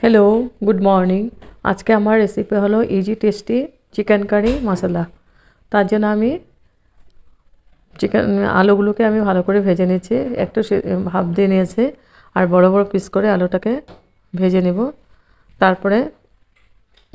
Hello good morning আজকে আমার recipe হলো easy tasty chicken curry masala তার জন্য আমি চিকেন আলুগুলোকে আমি ভালো করে ভেজে নিয়েছি। একটু ভাপ দিয়ে নিয়েছি। আর বড় বড় পিস করে আলুটাকে ভেজে নেব। তারপরে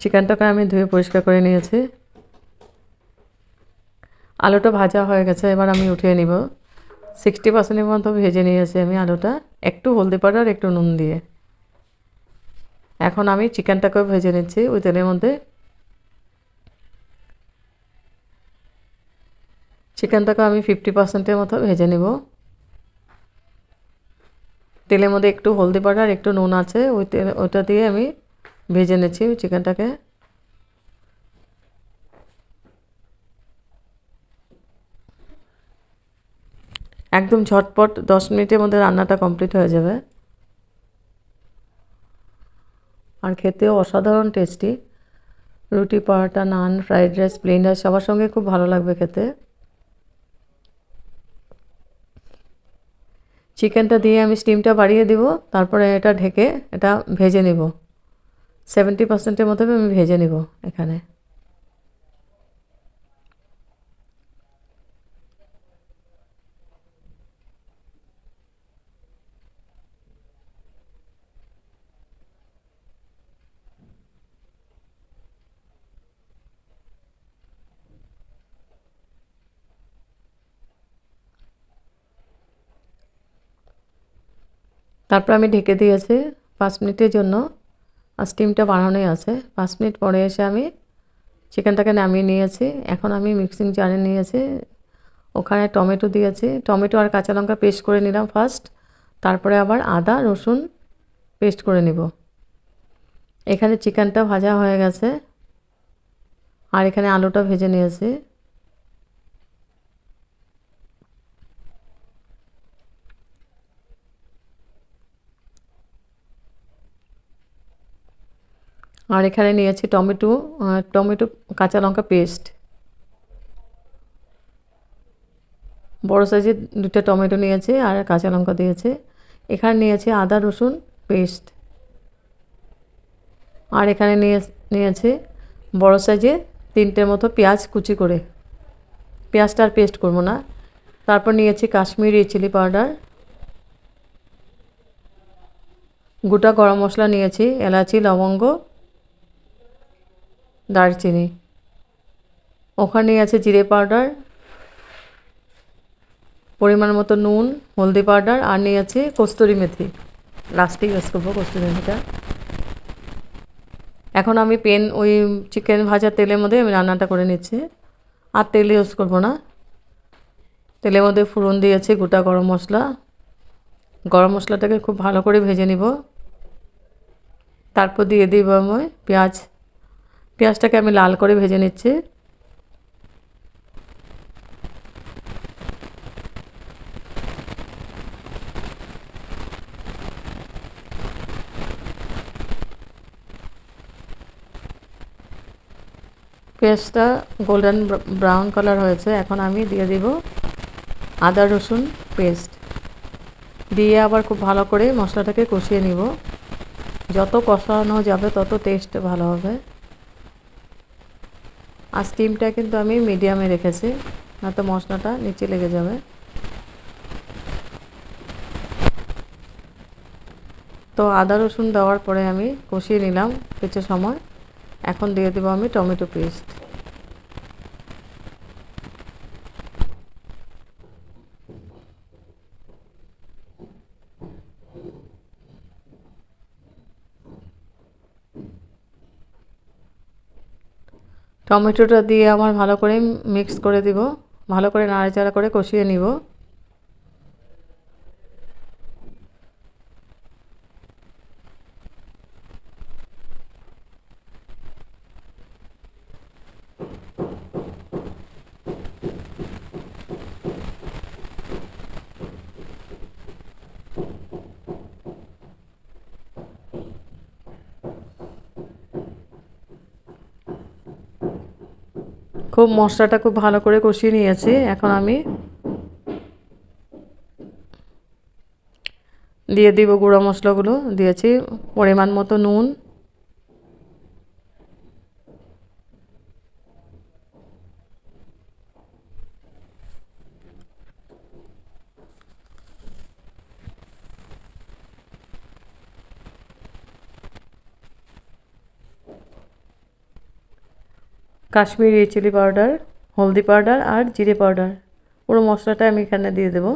চিকেনটাকে আমি ধুয়ে পরিষ্কার করে নিয়েছি। আলুটা ভাজা হয়ে গেছে, এবার আমি উঠিয়ে নিব। সিক্সটি পার্সেন্টের মতো ভেজে নিয়েছি আমি আলুটা। একটু হলদি পাউডার, একটু নুন দিয়ে। এখন আমি চিকেনটাকেও ভেজে নিচ্ছি, ওই তেলের মধ্যে। চিকেনটাকে আমি ফিফটি পার্সেন্টের মতো ভেজে নেব। তেলের মধ্যে একটু হলদি পাউডার একটু নুন আছে, ওই তেল, ওইটা দিয়ে আমি ভেজে নিচ্ছি চিকেনটাকে। একদম ঝটপট দশ মিনিটের মধ্যে রান্নাটা কমপ্লিট হয়ে যাবে। আর খেতেও অসাধারণ টেস্টি রুটি, paratha, naan fried rice plain rice সবার সঙ্গে খুব ভালো লাগবে খেতে। চিকেনটা দিয়ে আমি স্টিমটা বাড়িয়ে দিব, তারপরে এটা ঢেকে এটা ভেজে নিব। সেভেন্টি পার্সেন্টের মতো আমি ভেজে নিব এখানে। তারপর আমি ঢেকে দিয়েছি পাঁচ মিনিটের জন্য আর স্টিমটা বাড়ানোই আছে। পাঁচ মিনিট পরে এসে আমি চিকেনটাকে নামিয়ে নিয়েছি। এখন আমি মিক্সিং জারে নিয়েছি। ওখানে টমেটো দিয়েছি। টমেটো আর কাঁচা লঙ্কা পেস্ট করে নিলাম ফার্স্ট তারপরে আবার আদা, রসুন পেস্ট করে নিব। এখানে চিকেনটা ভাজা হয়ে গেছে। আর এখানে আলুটা ভেজে নিয়েছি। আর এখানে নিয়েছি টমেটো টমেটো কাঁচা লঙ্কা পেস্ট বড় সাইজের দুটো টমেটো নিয়েছি আর কাঁচা লঙ্কা দিয়েছে এখানে নিয়েছি আদা, রসুন পেস্ট আর এখানে নিয়ে নিয়েছি বড় সাইজে তিনটের মতো পেঁয়াজ কুচি করে। পেঁয়াজটা আর পেস্ট করব না। তারপর নিয়েছি কাশ্মীরি চিলি পাউডার গোটা গরম মশলা নিয়েছি এলাচি, লবঙ্গ দারচিনি। ওখানে আছে জিরে পাউডার, পরিমাণ মতো নুন, হলদি পাউডার, আর নিয়ে আছে কস্তুরি মেথি। লাস্টে ইউজ করব কস্তুরি মেথিটা। এখন আমি পেন, ওই চিকেন ভাজা তেলের মধ্যে আমি রান্নাটা করে নিচ্ছি। আর তেল ইউজ করব না। তেলের মধ্যে ফোড়ন দিয়েছি গোটা গরম মশলা। গরম মশলাটাকে খুব ভালো করে ভেজে নিব। তারপর দিয়ে দিব আমি পেঁয়াজ পেঁয়াজটাকে আমি লাল করে ভেজে নিচ্ছি। পেঁয়াজটা গোল্ডেন ব্রাউন কালার হয়েছে। এখন আমি দিয়ে দিব আদা, রসুন পেস্ট। দিয়ে আবার খুব ভালো করে মশলাটাকে কষিয়ে নিব। যত কষানো যাবে তত টেস্ট ভালো হবে। আর স্টিমটা কিন্তু আমি মিডিয়ামে রেখেছি না তো মশলাটা নিচে লেগে যাবে। তো আদা, রসুন দেওয়ার পরে আমি কষিয়ে নিলাম কিছু সময়। এখন দিয়ে দেবো আমি টমেটো পেস্ট টমেটোটা দিয়ে আমার ভালো করে মিক্স করে দিব ভালো করে নাড়াচাড়া করে কষিয়ে নিব। খুব মশলাটা খুব ভালো করে কষিয়ে নিয়েছি। এখন আমি দিয়ে দিব গুঁড়ো মশলাগুলো। দিয়েছি পরিমাণ মতো নুন। কাশ্মীরি চিলি পাউডার, হলদি পাউডার আর জিরে পাউডার। পুরো মশলাটা আমি এখানে দিয়ে দেব।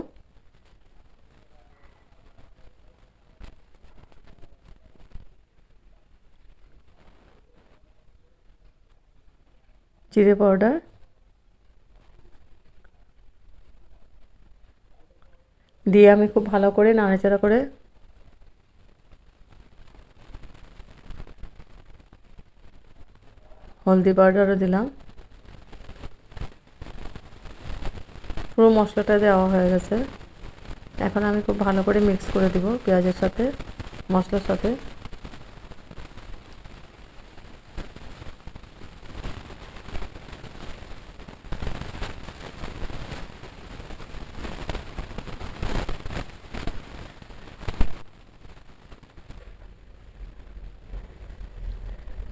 জিরে পাউডার। দিয়ে আমি খুব ভালো করে নাড়াচাড়া করে হলদি পাউডারও দিলাম। পুরো মশলাটা দেওয়া হয়ে গেছে। এখন আমি খুব ভালো করে মিক্স করে দিব পেঁয়াজের সাথে, মশলার সাথে।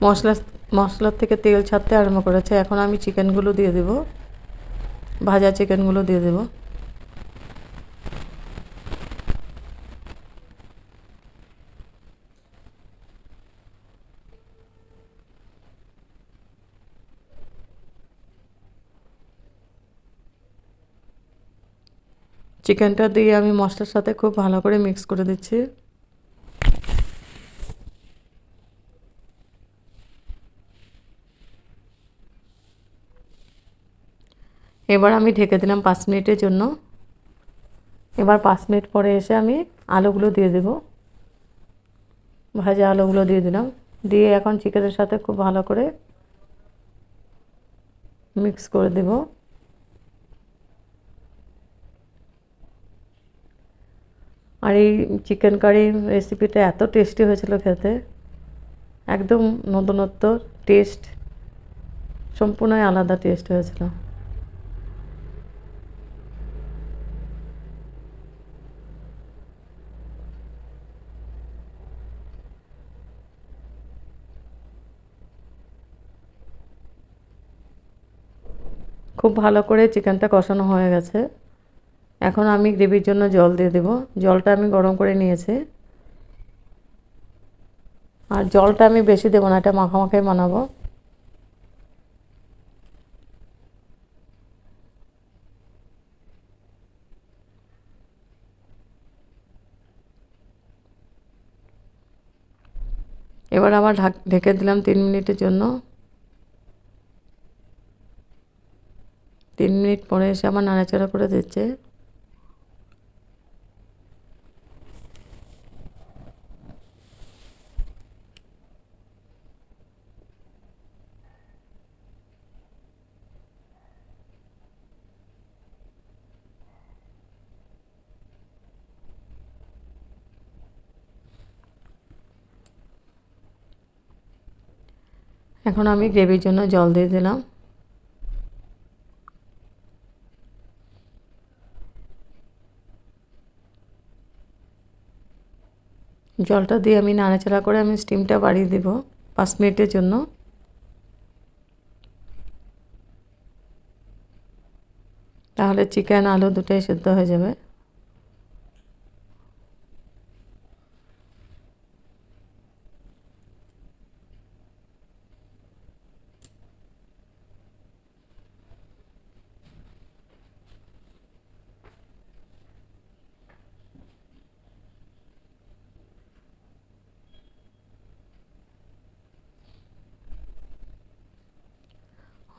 মশলা মশলার থেকে তেল ছাড়তে আরম্ভ করেছে। এখন আমি চিকেনগুলো দিয়ে দেব। ভাজা চিকেনগুলো দিয়ে দেব। চিকেনটা দিয়ে আমি মশলার সাথে খুব ভালো করে মিক্স করে দিচ্ছি। এবার আমি ঢেকে দিলাম পাঁচ মিনিটের জন্য। এবার পাঁচ মিনিট পরে এসে আমি আলুগুলো দিয়ে দেব। ভাজা আলুগুলো দিয়ে দিলাম। দিয়ে এখন চিকেনের সাথে খুব ভালো করে মিক্স করে দেব। আর এই চিকেন কারি রেসিপিটা এত টেস্টি হয়েছিল খেতে। একদম নতুনত্ব, টেস্ট, সম্পূর্ণই আলাদা টেস্ট হয়েছিল। খুব ভালো করে চিকেনটা কষানো হয়ে গেছে। এখন আমি গ্রেভির জন্য জল দিয়ে দেব। জলটা আমি গরম করে নিয়েছি। আর জলটা আমি বেশি দেবো না, এটা মাখামাখাই বানাবো। এবার আবার ঢাক ঢেকে দিলাম তিন মিনিটের জন্য। তিন মিনিট পরে এসে আমার নাড়াচাড়া করে দিচ্ছে। এখন আমি গ্রেভির জন্য জল দিয়ে দিলাম। জলটা দিয়ে আমি নাড়াচাড়া করে আমি স্টিমটা বাড়িয়ে দেব পাঁচ মিনিটের জন্য। তাহলে চিকেন আলু দুটোই সেদ্ধ হয়ে যাবে।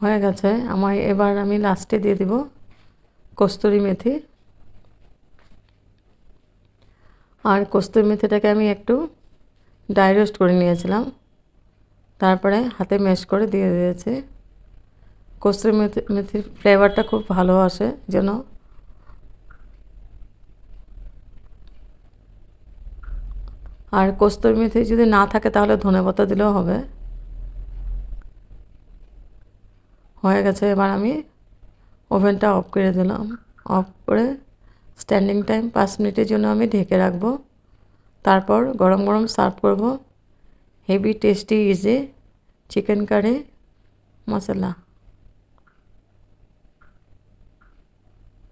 হয়ে গেছে। আমার এবার আমি লাস্টে দিয়ে দিব কস্তুরি মেথি। আর কস্তুরি মেথিটাকে আমি একটু ড্রাই রোস্ট করে নিয়েছিলাম। তারপরে হাতে ম্যাশ করে দিয়ে দিয়েছি। কস্তুরি মেথি, মেথির ফ্লেভারটা খুব ভালো আসে যেন। আর কস্তুরি মেথি যদি না থাকে তাহলে ধনে পাতা দিলেও হবে। হয়ে গেছে। এবার আমি ওভেনটা অফ করে দিলাম। অফ করে স্ট্যান্ডিং টাইম পাঁচ মিনিটের জন্য আমি ঢেকে রাখব। তারপর গরম গরম সার্ভ করব। Heavy tasty easy chicken curry masala.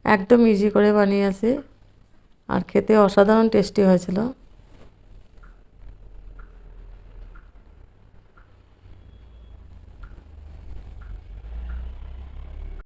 একদম ইজি করে বানিয়েছি আর খেতে অসাধারণ টেস্টি হয়েছিল।